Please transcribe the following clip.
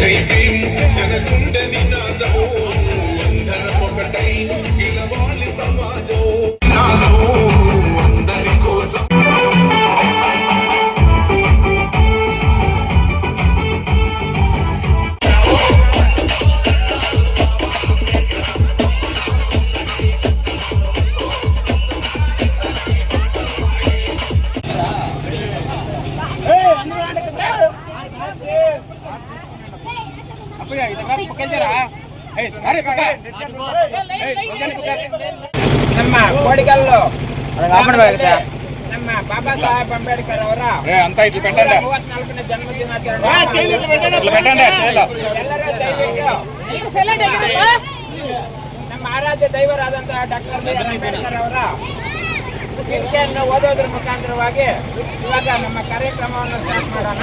చైతే జనకుండ నినాదము. అందరం ఒకటై ನಮ್ಮ ಕೋಡಿಗಲ್ಲು. ನಮ್ಮ ಬಾಬಾ ಸಾಹೇಬ್ ಅಂಬೇಡ್ಕರ್ ಅವರ ಅಂತ ಇದು ಮೂವತ್ನಾಲ್ಕನೇ ಎಲ್ಲರೂ ದಯವಿಟ್ಟು. ನಮ್ಮ ಆರಾಧ್ಯ ದೈವರಾದಂತಹ ಡಾಕ್ಟರ್ ಅಂಬೇಡ್ಕರ್ ಅವರ ಕೀರ್ತಿಯನ್ನು ಓದೋದ್ರ ಮುಖಾಂತರವಾಗಿ ಇವಾಗ ನಮ್ಮ ಕಾರ್ಯಕ್ರಮವನ್ನು ಸ್ಟಾರ್ಟ್ ಮಾಡೋಣ.